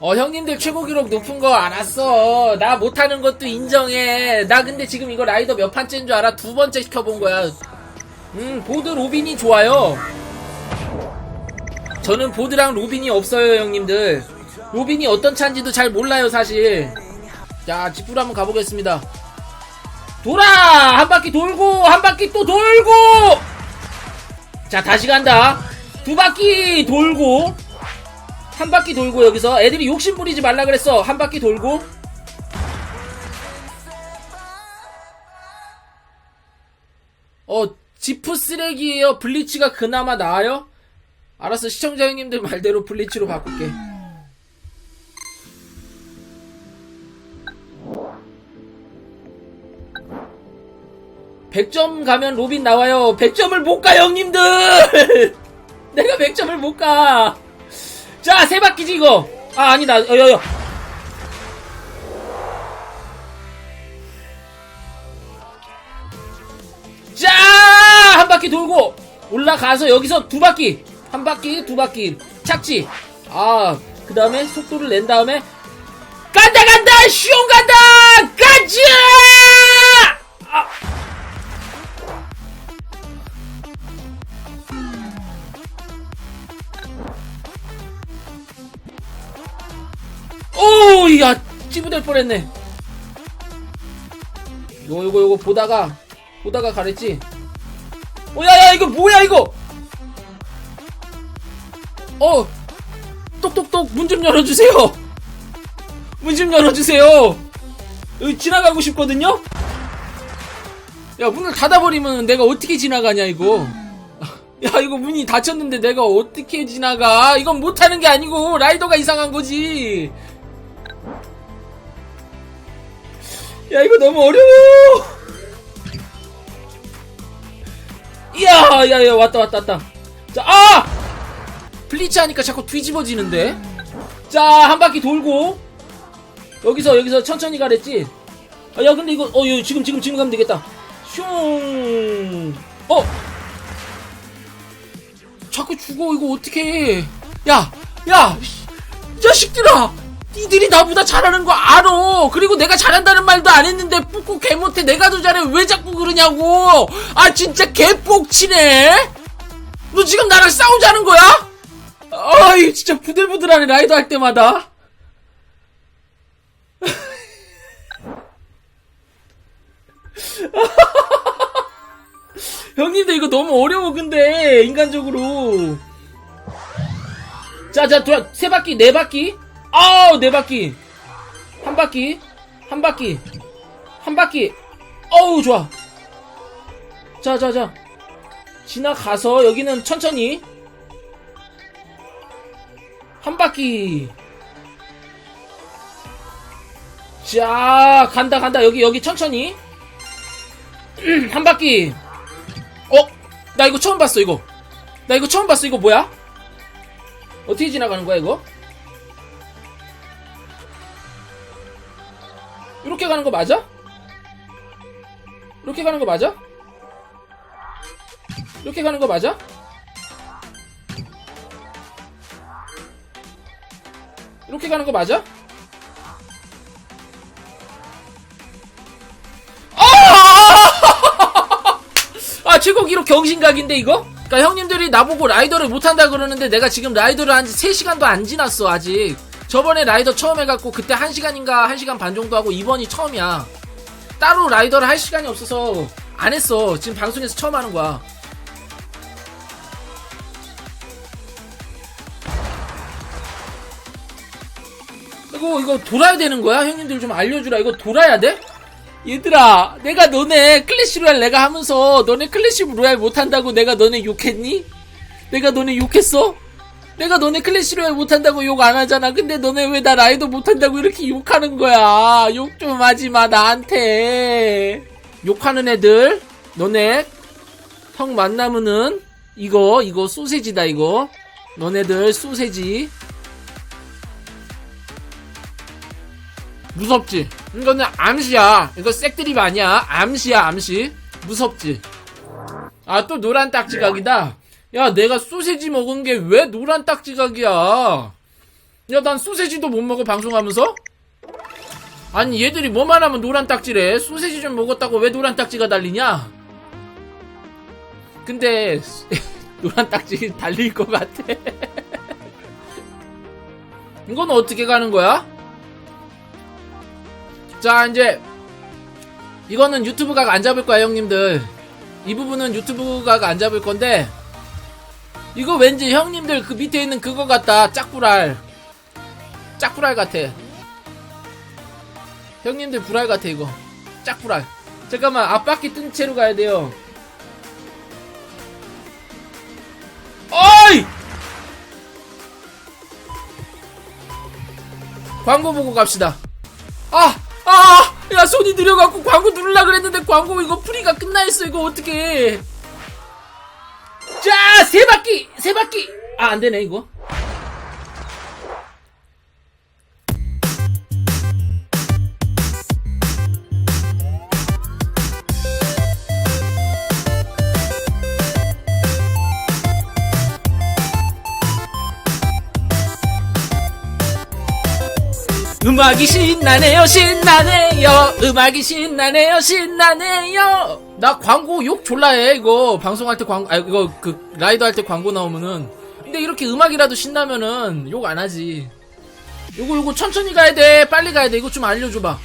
어 형님들 최고 기록 높은 거 알았어. 나 못하는 것도 인정해. 나 근데 지금 이거 라이더 몇 판째인 줄 알아? 두 번째 시켜본 거야. 음 보드 로빈이 좋아요. 저는 보드랑 로빈이 없어요 형님들. 로빈이 어떤 차인지도 잘 몰라요 사실. 자 집부로 한번 가보겠습니다. 돌아! 한 바퀴 돌고 한 바퀴 또 돌고! 자 다시 간다 두 바퀴 돌고 한 바퀴 돌고 여기서. 애들이 욕심 부리지 말라 그랬어. 한 바퀴 돌고. 어 지프 쓰레기예요. 블리치가 그나마 나아요? 알았어 시청자 형님들 말대로 블리치로 바꿀게. 백점 가면 로빈 나와요. 100점을 못 가 형님들 내가 100점을 못 가 자, 세 바퀴지, 이거. 아, 아니다. 어, 여, 여. 자! 한 바퀴 돌고, 올라가서 여기서 두 바퀴. 한 바퀴, 두 바퀴. 착지. 아, 그 다음에 속도를 낸 다음에, 간다, 간다! 슝 간다! 가자! 오, 야, 찌부될 뻔했네. 요거, 요거, 요거 보다가, 보다가 가랬지. 어, 야, 야, 이거 뭐야, 이거! 어, 똑똑똑, 문 좀 열어주세요! 문 좀 열어주세요! 여기 지나가고 싶거든요? 야, 문을 닫아버리면 내가 어떻게 지나가냐, 이거. 야, 이거 문이 닫혔는데 내가 어떻게 지나가? 이건 못하는 게 아니고, 라이더가 이상한 거지. 야 이거 너무 어려워 이야 야야 왔다 왔다 왔다. 자아! 블리치 하니까 자꾸 뒤집어지는데? 자 한 바퀴 돌고. 여기서 여기서 천천히 가랬지? 아, 야 근데 이거 어 여, 지금 지금 지금 가면 되겠다. 슝어? 자꾸 죽어 이거 어떻게 야야 자식들아 니들이 나보다 잘하는 거 알아. 그리고 내가 잘한다는 말도 안 했는데 뿌꾸 개 못해. 내가 더 잘해. 왜 자꾸 그러냐고. 아 진짜 개뻑치네. 너 지금 나랑 싸우자는 거야? 아이 진짜 부들부들하네 라이더 할 때마다. 형님들 이거 너무 어려워 근데 인간적으로. 자자 돌아 세 바퀴 네 바퀴. 아우 네 바퀴. 한 바퀴? 한 바퀴? 한 바퀴? 어우 좋아. 자자 자. 지나가서 여기는 천천히. 한 바퀴. 자 간다 간다. 여기 여기 천천히. 한 바퀴. 어? 나 이거 처음 봤어 이거. 나 이거 처음 봤어 이거 뭐야? 어떻게 지나가는 거야 이거? 이렇게 가는 거 맞아? 이렇게 가는 거 맞아? 이렇게 가는 거 맞아? 이렇게 가는 거 맞아? 아! 아 최고 기록 경신각인데 이거? 그러니까 형님들이 나보고 라이더를 못한다 그러는데 내가 지금 라이더를 한 지 3시간도 안 지났어 아직 저번에 라이더 처음 해갖고 그때 1시간인가 1시간 반 정도 하고 이번이 처음이야. 따로 라이더를 할 시간이 없어서 안 했어. 지금 방송에서 처음 하는 거야. 이거 이거 돌아야 되는 거야? 형님들 좀 알려주라. 이거 돌아야 돼? 얘들아, 내가 너네 클래시 로얄 내가 하면서 너네 클래시 로얄 못한다고 내가 너네 욕했니? 내가 너네 욕했어? 내가 너네 클래시 로얄 못한다고 욕 안 하잖아. 근데 너네 왜 나 라이더 못한다고 이렇게 욕하는 거야? 욕 좀 하지 마, 나한테. 욕하는 애들, 너네, 형 만나면은, 이거, 이거 소세지다, 이거. 너네들 소세지. 무섭지? 이거는 암시야. 이거 색드립 아니야. 암시야, 암시. 무섭지? 아, 또 노란 딱지각이다. 야, 내가 소세지 먹은 게 왜 노란 딱지각이야? 야, 난 소세지도 못 먹어, 방송하면서? 아니, 얘들이 뭐만 하면 노란 딱지래. 소세지 좀 먹었다고 왜 노란 딱지가 달리냐? 근데, 노란 딱지 달릴 것 같아. 이건 어떻게 가는 거야? 자, 이제, 이거는 유튜브가 안 잡을 거야, 형님들. 이 부분은 유튜브가 안 잡을 건데, 이거 왠지 형님들 그 밑에 있는 그거 같다. 짝불알. 짝불알 같아. 형님들 불알 같아, 이거. 짝불알. 잠깐만, 앞바퀴 뜬 채로 가야 돼요. 어이! 광고 보고 갑시다. 아! 아! 야, 손이 느려갖고 광고 누르려 그랬는데 광고 이거 프리가 끝나 있어. 이거 어떻게 자, 세 바퀴! 세 바퀴! 아, 안 되네, 이거. 음악이 신나네요, 신나네요. 음악이 신나네요, 신나네요. 나 광고 욕 졸라해, 이거. 방송할 때 광고, 아, 이거 그 라이더 할 때 광고 나오면은. 근데 이렇게 음악이라도 신나면은 욕 안 하지. 요거, 요거 천천히 가야 돼. 빨리 가야 돼. 이거 좀 알려줘봐.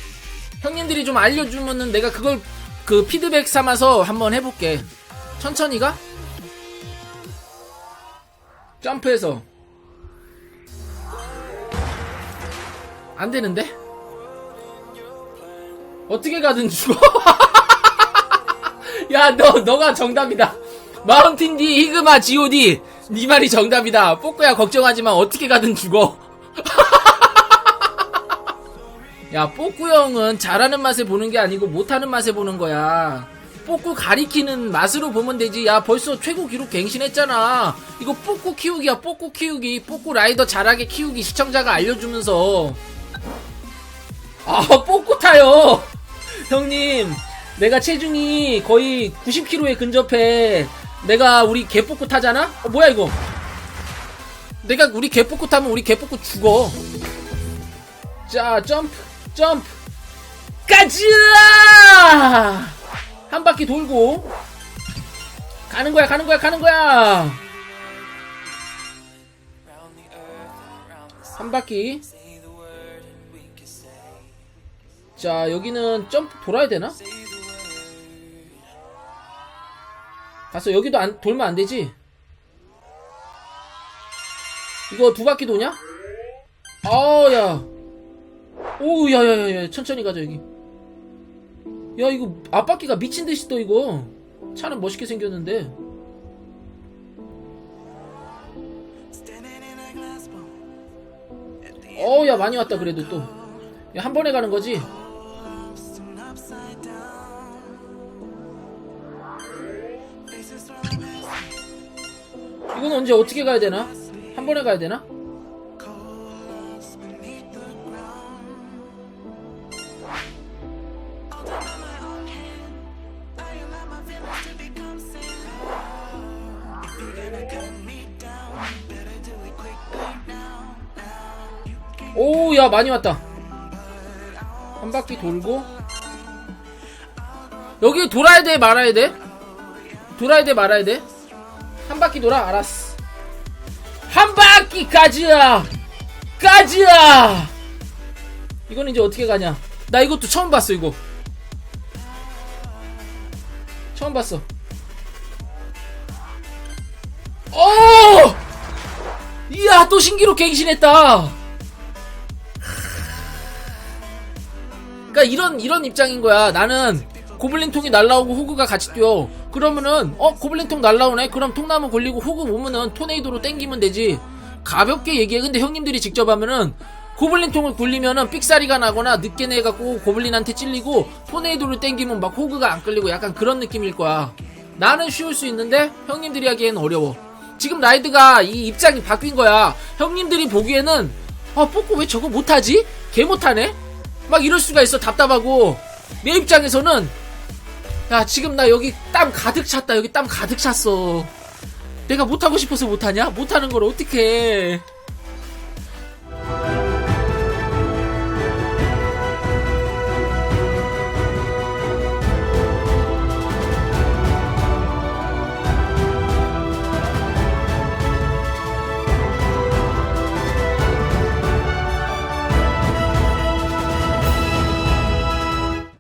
형님들이 좀 알려주면은 내가 그걸 그 피드백 삼아서 한번 해볼게. 천천히 가? 점프해서. 안 되는데? 어떻게 가든 죽어. 야, 너, 너가 정답이다. 마운틴 D, 히그마, GOD. 네 말이 정답이다. 뽀꾸야, 걱정하지 마. 어떻게 가든 죽어. 야, 뽀꾸 형은 잘하는 맛에 보는 게 아니고 못하는 맛에 보는 거야. 뽀꾸 가리키는 맛으로 보면 되지. 야, 벌써 최고 기록 갱신했잖아. 이거 뽀꾸 키우기야, 뽀꾸 키우기. 뽀꾸 라이더 잘하게 키우기. 시청자가 알려주면서. 아, 뽀꾸 타요! 형님, 내가 체중이 거의 90kg에 근접해. 내가 우리 개뽀꾸 타잖아? 어, 뭐야, 이거? 내가 우리 개뽀꾸 타면 우리 개뽀꾸 죽어. 자, 점프, 점프. 가즈아! 한 바퀴 돌고. 가는 거야, 가는 거야, 가는 거야! 한 바퀴. 자, 여기는 점프 돌아야 되나? 갔어. 여기도 안, 돌면 안 되지? 이거 두 바퀴 도냐? 아우, 야. 오, 야, 야, 야, 야. 천천히 가자, 여기. 야, 이거 앞바퀴가 미친 듯이 또 이거. 차는 멋있게 생겼는데. 어, 야, 많이 왔다, 그래도 또. 야, 한 번에 가는 거지? 이건 언제 어떻게 가야 되나? 한 번에 가야 되나? 오, 야, 많이 왔다. 한 바퀴 돌고. 여기 돌아야 돼, 말아야 돼? 돌아야 돼, 말아야 돼? 한 바퀴 돌아, 알았어. 한 바퀴 가즈아! 가즈아! 이건 이제 어떻게 가냐? 나 이것도 처음 봤어, 이거. 처음 봤어. 오! 이야, 또 신기록 갱신했다! 그러니까 이런 이런 입장인 거야. 나는 고블린 통이 날라오고 호그가 같이 뛰어. 그러면은 어 고블린 통 날라오네. 그럼 통나무 걸리고 호그 오면은 토네이도로 땡기면 되지. 가볍게 얘기해. 근데 형님들이 직접 하면은 고블린 통을 굴리면은 삑사리가 나거나 늦게 내갖고 고블린한테 찔리고 토네이도를 땡기면 막 호그가 안 끌리고 약간 그런 느낌일 거야. 나는 쉬울 수 있는데 형님들이 하기엔 어려워. 지금 라이드가 이 입장이 바뀐 거야. 형님들이 보기에는 아 뽀꼬 왜 저거 못하지? 개 못하네? 막 이럴 수가 있어 답답하고 내 입장에서는 야 지금 나 여기 땀 가득 찼다. 여기 땀 가득 찼어. 내가 못하고 싶어서 못하냐? 못하는 걸 어떻게